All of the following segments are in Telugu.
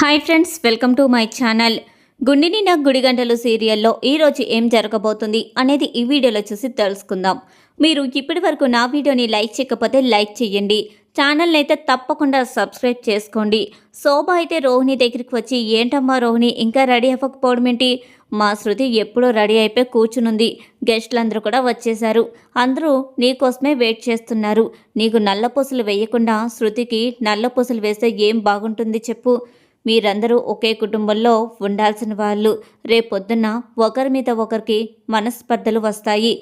Hi friends welcome to my channel. గుండిని నా గుడిగంటలు సీరియల్లో ఈరోజు ఏం జరగబోతుంది అనేది ఈ వీడియోలో చూసి తెలుసుకుందాం. మీరు ఇప్పటి వరకు నా వీడియోని లైక్ చేయకపోతే లైక్ చేయండి. ఛానల్ని అయితే తప్పకుండా సబ్స్క్రైబ్ చేసుకోండి. శోభ అయితే రోహిణి దగ్గరికి వచ్చి ఏంటమ్మా రోహిణి ఇంకా రెడీ అవ్వకపోవడం ఏంటి? మా శృతి ఎప్పుడో రెడీ అయిపోయి కూర్చునుంది. గెస్టులందరూ కూడా వచ్చేశారు. అందరూ నీకోసమే వెయిట్ చేస్తున్నారు. నీకు నల్ల పూసలు వేయకుండా శృతికి నల్ల పూసలు వేస్తే ఏం బాగుంటుంది చెప్పు. మీరందరూ ఒకే కుటుంబంలో ఉండాల్సిన వాళ్ళు. రేపొద్దున ఒకరి మీద ఒకరికి మనస్పర్ధలు వస్తాయి.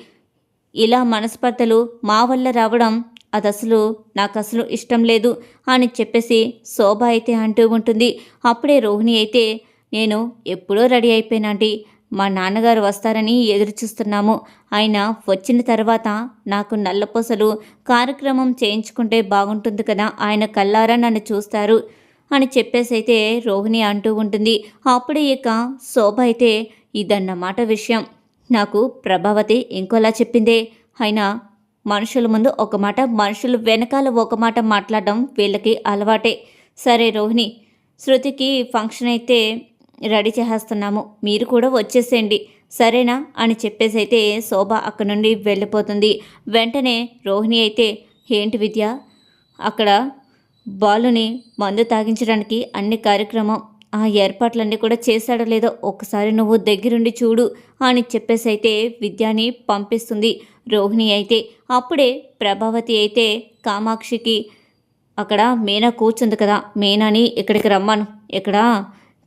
ఇలా మనస్పర్ధలు మా వల్ల రావడం అది అసలు నాకు అసలు ఇష్టం లేదు అని చెప్పేసి శోభ అయితే అంటూ ఉంటుంది. అప్పుడే రోహిణి అయితే నేను ఎప్పుడో రెడీ అయిపోయినాంటి మా నాన్నగారు వస్తారని ఎదురు చూస్తున్నాము. ఆయన వచ్చిన తర్వాత నాకు నల్లపూసలు కార్యక్రమం చేయించుకుంటే బాగుంటుంది కదా ఆయన కల్లారా నన్ను చూస్తారు. అని చెప్పేసి అయితే రోహిణి అంటూ ఉంటుంది. అప్పుడే ఇక శోభ అయితే ఇదన్నమాట విషయం. నాకు ప్రభావతి ఇంకోలా చెప్పిందే. అయినా మనుషుల ముందు ఒక మాట మనుషులు వెనకాల ఒక మాట మాట్లాడడం వీళ్ళకి అలవాటే. సరే రోహిణి శృతికి ఫంక్షన్ అయితే రెడీ చేసేస్తున్నాము. మీరు కూడా వచ్చేసేయండి. సరేనా? అని చెప్పేసి అయితే శోభ అక్కడ నుండి వెళ్ళిపోతుంది. వెంటనే రోహిణి అయితే ఏంటి విద్య? అక్కడ బాలుని మందు తాగించడానికి అన్ని కార్యక్రమం ఆ ఏర్పాట్లన్నీ కూడా చేశాడో లేదో ఒకసారి నువ్వు దగ్గరుండి చూడు అని చెప్పేసి అయితే విద్యాని పంపిస్తుంది రోహిణి అయితే. అప్పుడే ప్రభావతి అయితే కామాక్షికి అక్కడ మీనా కూర్చుంది కదా మీనాని ఇక్కడికి రమ్మను. ఇక్కడ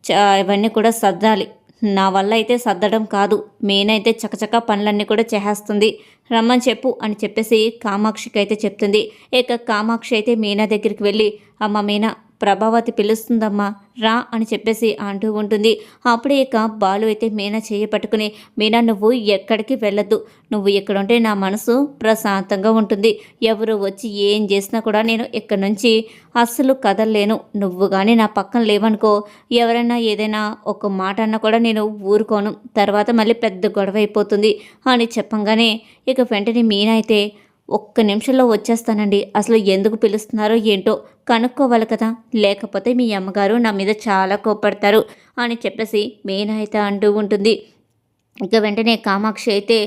చ ఇవన్నీ కూడా సర్దాలి. నా వల్ల అయితే సర్దడం కాదు. మేనైతే చకచక పనులన్నీ కూడా చేసేస్తుంది. రమ్మని చెప్పు అని చెప్పేసి కామాక్షికి అయితే చెప్తుంది. ఇక కామాక్షి అయితే మీనా దగ్గరికి వెళ్ళి అమ్మ మీనా ప్రభావతి పిలుస్తుందమ్మా రా అని చెప్పేసి అంటూ ఉంటుంది. అప్పుడే ఇక బాలు అయితే మీనా చేయ పట్టుకుని మీనా నువ్వు ఎక్కడికి వెళ్ళొద్దు. నువ్వు ఎక్కడుంటే నా మనసు ప్రశాంతంగా ఉంటుంది. ఎవరు వచ్చి ఏం చేసినా కూడా నేను ఇక్కడ నుంచి అస్సలు కదలలేను. నువ్వు కానీ నా పక్కన లేవనుకో ఎవరైనా ఏదైనా ఒక మాట అన్నా కూడా నేను ఊరుకోను. తర్వాత మళ్ళీ పెద్ద గొడవ అయిపోతుంది అని చెప్పంగానే ఇక వెంటనే మీనా అయితే ఒక్క నిమిషంలో వచ్చేస్తానండి. అసలు ఎందుకు పిలుస్తున్నారో ఏంటో కనుక్కోవాలి కదా. లేకపోతే మీ అమ్మగారు నా మీద చాలా కోపడతారు అని చెప్పేసి మీనా అయితే అంటూ ఉంటుంది. ఇక వెంటనే కామాక్షి అయితే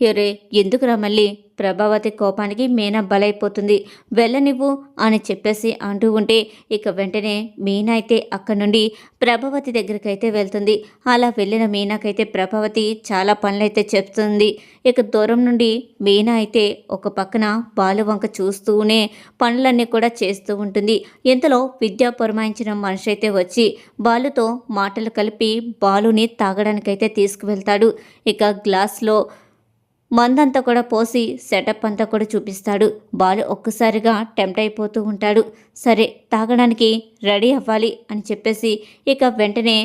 ఎరే ఎందుకురా మళ్ళీ? ప్రభావతి కోపానికి మీనా బలైపోతుంది. వెళ్ళనివ్వు అని చెప్పేసి అంటూ ఉంటే ఇక వెంటనే మీనా అయితే అక్కడి నుండి ప్రభావతి దగ్గరికి అయితే వెళ్తుంది. అలా వెళ్ళిన మీనాకైతే ప్రభావతి చాలా పనులైతే చెప్తుంది. ఇక దూరం నుండి మీనా అయితే ఒక పక్కన బాలు వంక చూస్తూనే పనులన్నీ కూడా చేస్తూ ఉంటుంది. ఇంతలో విద్యా పురమాయించిన మనిషి అయితే వచ్చి బాలుతో మాటలు కలిపి బాలుని తాగడానికైతే తీసుకువెళ్తాడు. ఇక గ్లాస్లో మందంతా కూడా పోసి సెటప్ అంతా కూడా చూపిస్తాడు. బాలు ఒక్కసారిగా టెంప్ట్ అయిపోతూ ఉంటాడు. సరే తాగడానికి రెడీ అవ్వాలి అని చెప్పేసి ఇక వెంటనే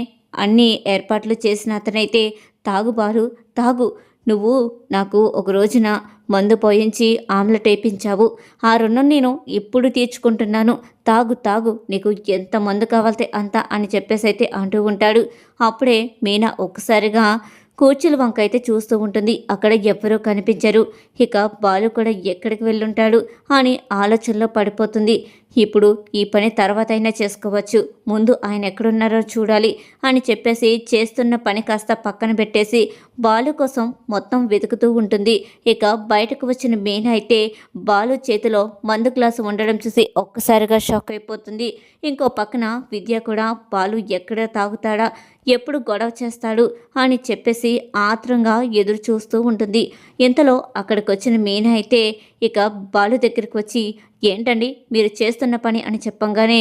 అన్ని ఏర్పాట్లు చేసిన అతనైతే తాగు బాలు తాగు నువ్వు నాకు ఒక రోజున మందు పోయించి ఆమ్లెట్ వేయించావు ఆ రుణం నేను ఇప్పుడు తీర్చుకుంటున్నాను. తాగు తాగు నీకు ఎంత మందు కావాలితే అంత అని చెప్పేసి అయితే అంటూ ఉంటాడు. అప్పుడే మీనా ఒక్కసారిగా కూర్చుల వంక అయితే చూస్తూ ఉంటుంది. అక్కడ ఎవ్వరూ కనిపించరు. ఇక బాలు కూడా ఎక్కడికి వెళ్ళుంటాడు అని ఆలోచనలో పడిపోతుంది. ఇప్పుడు ఈ పని తర్వాత అయినా చేసుకోవచ్చు. ముందు ఆయన ఎక్కడున్నారో చూడాలి అని చెప్పేసి చేస్తున్న పని కాస్త పక్కన పెట్టేసి బాలు కోసం మొత్తం వెతుకుతూ ఉంటుంది. ఇక బయటకు వచ్చిన మీన అయితే బాలు చేతిలో మందు గ్లాసు ఉండడం చూసి ఒక్కసారిగా షాక్ అయిపోతుంది. ఇంకో పక్కన విద్య కూడా బాలు ఎక్కడ తాగుతాడా ఎప్పుడు గొడవ చేస్తాడు అని చెప్పేసి ఆత్రంగా ఎదురు చూస్తూ ఉంటుంది. ఇంతలో అక్కడికి వచ్చిన మీన అయితే ఇక బాలు దగ్గరికి వచ్చి ఏంటండి మీరు చేస్తున్న పని అని చెప్పంగానే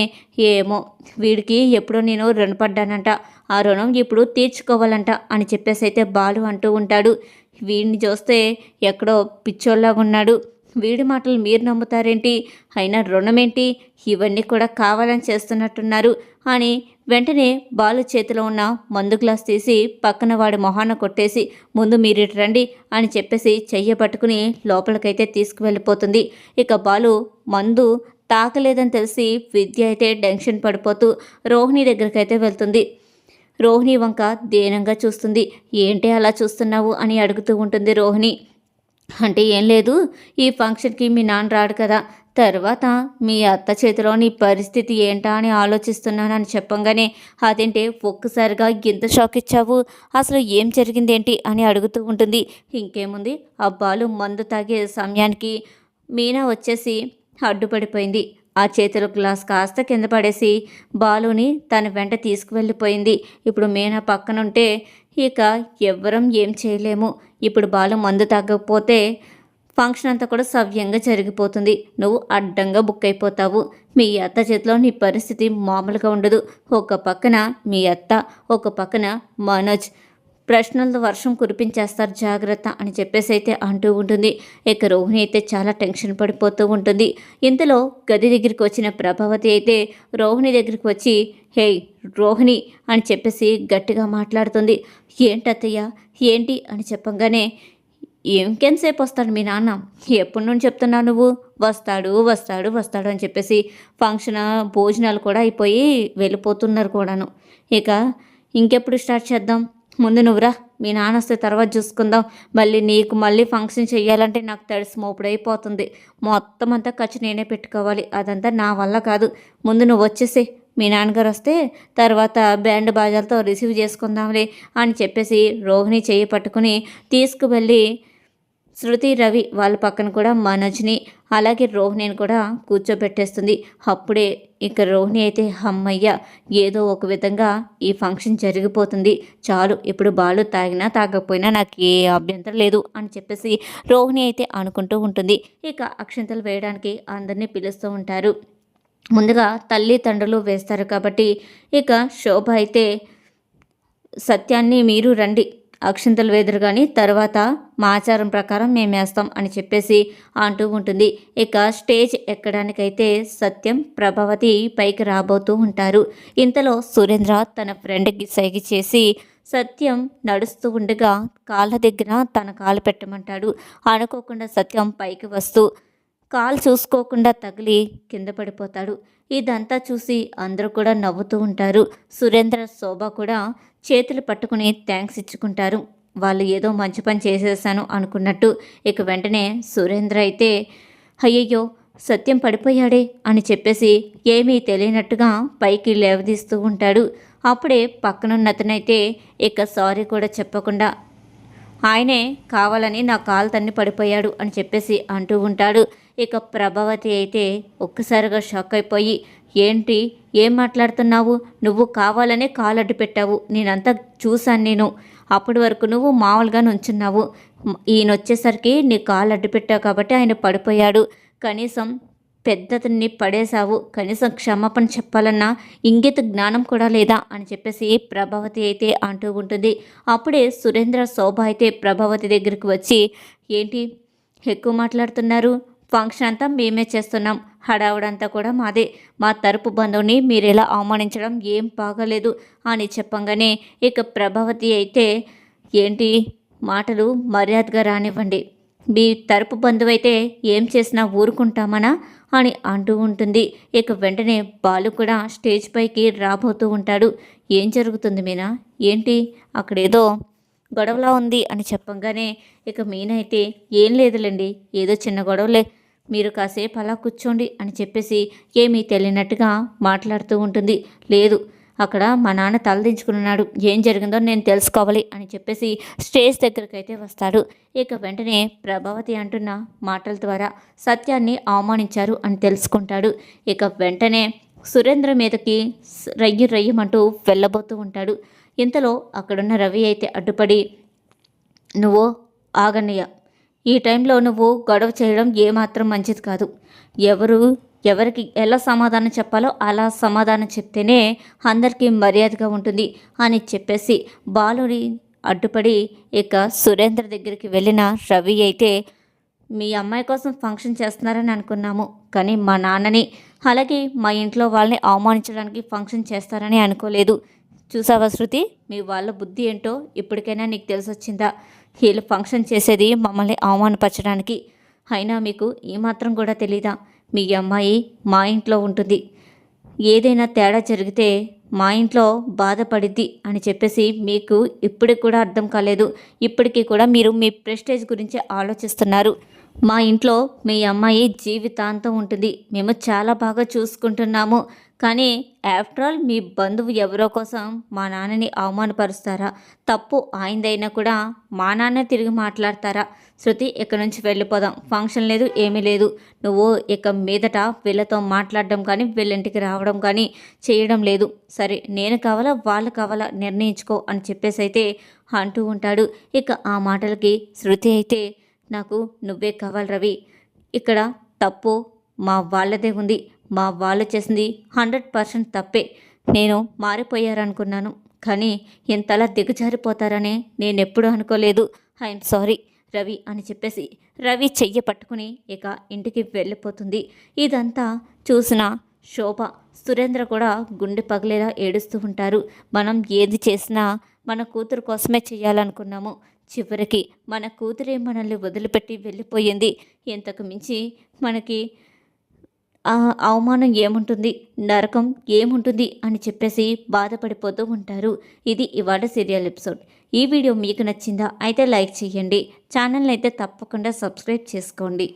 ఏమో వీడికి ఎప్పుడో నేను రుణపడ్డానంట. ఆ రుణం ఇప్పుడు తీర్చుకోవాలంట అని చెప్పేసి అయితే బాలు అంటూ ఉంటాడు. వీడిని చూస్తే ఎక్కడో పిచ్చోళ్ళగా ఉన్నాడు. వీడి మాటలు మీరు నమ్ముతారేంటి? అయినా రుణమేంటి? ఇవన్నీ కూడా కావాలని చేస్తున్నట్టున్నారు అని వెంటనే బాలు చేతిలో ఉన్న మందు గ్లాస్ తీసి పక్కన వాడి మొహాన కొట్టేసి ముందు మీరు రండి అని చెప్పేసి చెయ్య పట్టుకుని లోపలికైతే తీసుకువెళ్ళిపోతుంది. ఇక బాలు మందు తాకలేదని తెలిసి విద్య అయితే టెన్షన్ పడిపోతూ రోహిణి దగ్గరికి అయితే వెళ్తుంది. రోహిణి వంక దీనంగా చూస్తుంది. ఏంటి అలా చూస్తున్నావు? అని అడుగుతూ ఉంటుంది రోహిణి. అంటే ఏం లేదు. ఈ ఫంక్షన్కి మీ నాన్న రాడు కదా. తర్వాత మీ అత్త చేతిలో నీ పరిస్థితి ఏంటా అని ఆలోచిస్తున్నానని చెప్పంగానే అదేంటే ఒక్కసారిగా ఎంత షాక్ ఇచ్చావు? అసలు ఏం జరిగిందేంటి? అని అడుగుతూ ఉంటుంది. ఇంకేముంది? ఆ బాలు మందు తాగే సమయానికి మీనా వచ్చేసి అడ్డుపడిపోయింది. ఆ చేతిలో గ్లాస్ కాస్త కింద పడేసి బాలుని తన వెంట తీసుకువెళ్ళిపోయింది. ఇప్పుడు మీనా పక్కనుంటే ఇక ఎవ్వరం ఏం చేయలేము. ఇప్పుడు బాలు మందు తాగకపోతే ఫంక్షన్ అంతా కూడా సవ్యంగా జరిగిపోతుంది. నువ్వు అడ్డంగా బుక్ అయిపోతావు. మీ అత్త చేతిలో నీ పరిస్థితి మామూలుగా ఉండదు. ఒక పక్కన మీ అత్త ఒక పక్కన మనోజ్. ప్రశ్నలతో వర్షం కురిపించేస్తారు జాగ్రత్త అని చెప్పేసి అయితే అంటూ ఉంటుంది. ఇక రోహిణి అయితే చాలా టెన్షన్ పడిపోతూ ఉంటుంది. ఇంతలో గది దగ్గరికి వచ్చిన ప్రభావతి అయితే రోహిణి దగ్గరికి వచ్చి హే రోహిణి అని చెప్పేసి గట్టిగా మాట్లాడుతుంది. ఏంటత్తయ్య? ఏంటి? అని చెప్పంగానే ఇంకెంతసేపు వస్తాడు మీ నాన్న? ఎప్పటి నుండి చెప్తున్నావు నువ్వు? వస్తాడు వస్తాడు వస్తాడు అని చెప్పేసి ఫంక్షన్ భోజనాలు కూడా అయిపోయి వెళ్ళిపోతున్నారు కూడాను. ఇక ఇంకెప్పుడు స్టార్ట్ చేద్దాం? ముందు నువ్వురా మీ నాన్న వస్తే తర్వాత చూసుకుందాం. మళ్ళీ నీకు మళ్ళీ ఫంక్షన్ చేయాలంటే నాకు తడిసి మోపుడైపోతుంది. మొత్తం అంతా ఖర్చు నేనే పెట్టుకోవాలి. అదంతా నా వల్ల కాదు. ముందు నువ్వు వచ్చేసి మీ నాన్నగారు వస్తే తర్వాత బ్యాండ్ బాజాలతో రిసీవ్ చేసుకుందాంలే అని చెప్పేసి రోహిణి చేయి పట్టుకుని తీసుకువెళ్ళి శృతి రవి వాళ్ళ పక్కన కూడా మనోజ్ని అలాగే రోహిణిని కూడా కూర్చోబెట్టేస్తుంది. అప్పుడే ఇక రోహిణి అయితే అమ్మయ్య ఏదో ఒక విధంగా ఈ ఫంక్షన్ జరిగిపోతుంది. చాలు ఇప్పుడు బాలు తాగినా తాగకపోయినా నాకు ఏ అభ్యంతరం లేదు అని చెప్పేసి రోహిణి అయితే అనుకుంటూ ఉంటుంది. ఇక అక్షంతలు వేయడానికి అందరినీ పిలుస్తూ ఉంటారు. ముందుగా తల్లి తండ్రులు వేస్తారు కాబట్టి ఇక శోభ అయితే సత్యాన్ని మీరు రండి అక్షింతలు వేదురు కానీ తర్వాత మా ఆచారం ప్రకారం మేము వేస్తాం అని చెప్పేసి అంటూ ఉంటుంది. ఇక స్టేజ్ ఎక్కడానికైతే సత్యం ప్రభావతి పైకి రాబోతూ ఉంటారు. ఇంతలో సురేంద్ర తన ఫ్రెండ్కి సైగి చేసి సత్యం నడుస్తూ ఉండగా కాళ్ళ దగ్గర తన కాలు పెట్టమంటాడు. అనుకోకుండా సత్యం పైకి వస్తూ కాలు చూసుకోకుండా తగిలి కింద పడిపోతాడు. ఇదంతా చూసి అందరూ కూడా నవ్వుతూ ఉంటారు. సురేంద్ర శోభ కూడా చేతులు పట్టుకుని థ్యాంక్స్ ఇచ్చుకుంటారు. వాళ్ళు ఏదో మంచి పని చేసేసాను అనుకున్నట్టు ఇక వెంటనే సురేంద్ర అయితే అయ్యయ్యో సత్యం పడిపోయాడే అని చెప్పేసి ఏమీ తెలియనట్టుగా పైకి లేవదీస్తూ ఉంటాడు. అప్పుడే పక్కనున్నతనైతే ఇక సారీ కూడా చెప్పకుండా ఆయనే కావాలని నా కాలు తన్ని పడిపోయాడు అని చెప్పేసి అంటూ ఉంటాడు. ఇక ప్రభావతి అయితే ఒక్కసారిగా షాక్ అయిపోయి ఏంటి? ఏం మాట్లాడుతున్నావు? నువ్వు కావాలనే కాలు అడ్డు పెట్టావు. నేనంతా చూశాను నేను. అప్పటి వరకు నువ్వు మామూలుగా నుంచున్నావు ఈయన వచ్చేసరికి నీ కాలు అడ్డు పెట్టావు కాబట్టి ఆయన పడిపోయాడు. కనీసం పెద్దతన్ని పడేశావు. కనీసం క్షమాపణ చెప్పాలన్నా ఇంగిత జ్ఞానం కూడా లేదా? అని చెప్పేసి ప్రభావతి అయితే అంటూ ఉంటుంది. అప్పుడే సురేంద్ర శోభ అయితే ప్రభావతి దగ్గరికి వచ్చి ఏంటి? ఎక్కువ మాట్లాడుతున్నారు? ఫంక్షన్ అంతా మేమే చేస్తున్నాం. హడావుడంతా కూడా మాదే. మా తరపు బంధువుని మీరు ఎలా అవమానించడం ఏం బాగలేదు అని చెప్పంగానే ఇక ప్రభావతి అయితే ఏంటి? మాటలు మర్యాదగా రానివ్వండి. మీ తరపు బంధువైతే ఏం చేసినా ఊరుకుంటామనా? అని అంటూ ఉంటుంది. ఇక వెంటనే బాలు కూడా స్టేజ్ పైకి రాబోతూ ఉంటాడు. ఏం జరుగుతుంది మీనా? ఏంటి? అక్కడేదో గొడవలా ఉంది అని చెప్పంగానే ఇక మీనైతే ఏం లేదులేండి. ఏదో చిన్న గొడవలే. మీరు కాసేపు అలా కూర్చోండి అని చెప్పేసి ఏమీ తెలియనట్టుగా మాట్లాడుతూ ఉంటుంది. లేదు అక్కడ మా నాన్న తలదించుకున్నాడు ఏం జరిగిందో నేను తెలుసుకోవాలి అని చెప్పేసి స్టేజ్ దగ్గరికి అయితే వస్తాడు. ఇక వెంటనే ప్రభావతి అంటున్న మాటల ద్వారా సత్యాన్ని అవమానించారు అని తెలుసుకుంటాడు. ఇక వెంటనే సురేంద్ర మీదకి రయ్యి రయ్యమంటూ వెళ్ళబోతూ ఉంటాడు. ఇంతలో అక్కడున్న రవి అయితే అడ్డుపడి నువ్వు ఆగన్నయ్య ఈ టైంలో నువ్వు గొడవ చేయడం ఏమాత్రం మంచిది కాదు. ఎవరు ఎవరికి ఎలా సమాధానం చెప్పాలో అలా సమాధానం చెప్తేనే అందరికీ మర్యాదగా ఉంటుంది అని చెప్పేసి బాలుని అడ్డుపడి ఇక సురేంద్ర దగ్గరికి వెళ్ళిన రవి అయితే మీ అమ్మాయి కోసం ఫంక్షన్ చేస్తున్నారని అనుకున్నాము కానీ మా నాన్నని అలాగే మా ఇంట్లో వాళ్ళని అవమానించడానికి ఫంక్షన్ చేస్తారని అనుకోలేదు. చూసావా శృతి? మీ వాళ్ళ బుద్ధి ఏంటో ఇప్పటికైనా నీకు తెలిసొచ్చిందా? వీళ్ళు ఫంక్షన్ చేసేది మమ్మల్ని అవమానపరచడానికి. అయినా మీకు ఏమాత్రం కూడా తెలీదా? మీ అమ్మాయి మా ఇంట్లో ఉంటుంది. ఏదైనా తేడా జరిగితే మా ఇంట్లో బాధపడిద్ది అని చెప్పేసి మీకు ఇప్పటికి కూడా అర్థం కాలేదు. ఇప్పటికీ కూడా మీరు మీ ప్రెస్టేజ్ గురించి ఆలోచిస్తున్నారు. మా ఇంట్లో మీ అమ్మాయి జీవితాంతం ఉంటుంది. మేము చాలా బాగా చూసుకుంటున్నాము. కానీ ఆఫ్టర్ ఆల్ మీ బంధువు ఎవరో కోసం మా నాన్నని అవమానపరుస్తారా? తప్పు ఆయనదైనా కూడా మా నాన్న తిరిగి మాట్లాడతారా? శృతి ఇక్కడి నుంచి వెళ్ళిపోదాం. ఫంక్షన్ లేదు ఏమీ లేదు. నువ్వు ఇక మీదట వీళ్ళతో మాట్లాడడం కానీ వీళ్ళింటికి రావడం కానీ చేయడం లేదు. సరే నేను కావాలా వాళ్ళు కావాలా నిర్ణయించుకో అని చెప్పేసి అయితే అంటూ ఉంటాడు. ఇక ఆ మాటలకి శృతి అయితే నాకు నువ్వే కావాలి రవి. ఇక్కడ తప్పు మా వాళ్ళదే ఉంది. మా వాళ్ళు చేసింది హండ్రెడ్ పర్సెంట్ తప్పే. నేను మారిపోయారనుకున్నాను. కానీ ఇంతలా దిగజారిపోతారనే నేను ఎప్పుడూ అనుకోలేదు. ఐఎమ్ సారీ రవి అని చెప్పేసి రవి చెయ్యి పట్టుకుని ఇక ఇంటికి వెళ్ళిపోతుంది. ఇదంతా చూసిన శోభ సురేంద్ర కూడా గుండె పగిలేలా ఏడుస్తూ ఉంటారు. మనం ఏది చేసినా మన కూతురు కోసమే చేయాలనుకున్నాము. చివరికి మన కూతురే మనల్ని వదిలిపెట్టి వెళ్ళిపోయింది. ఇంతకు మించి మనకి ఆ అవమానం ఏముంటుంది? నరకం ఏముంటుంది? అని చెప్పేసి బాధపడిపోతూ ఉంటారు. ఇది ఇవాళ సీరియల్ ఎపిసోడ్ ఈ వీడియో మీకు నచ్చిందా? అయితే లైక్ చేయండి. ఛానల్ని అయితే తప్పకుండా సబ్స్క్రైబ్ చేసుకోండి.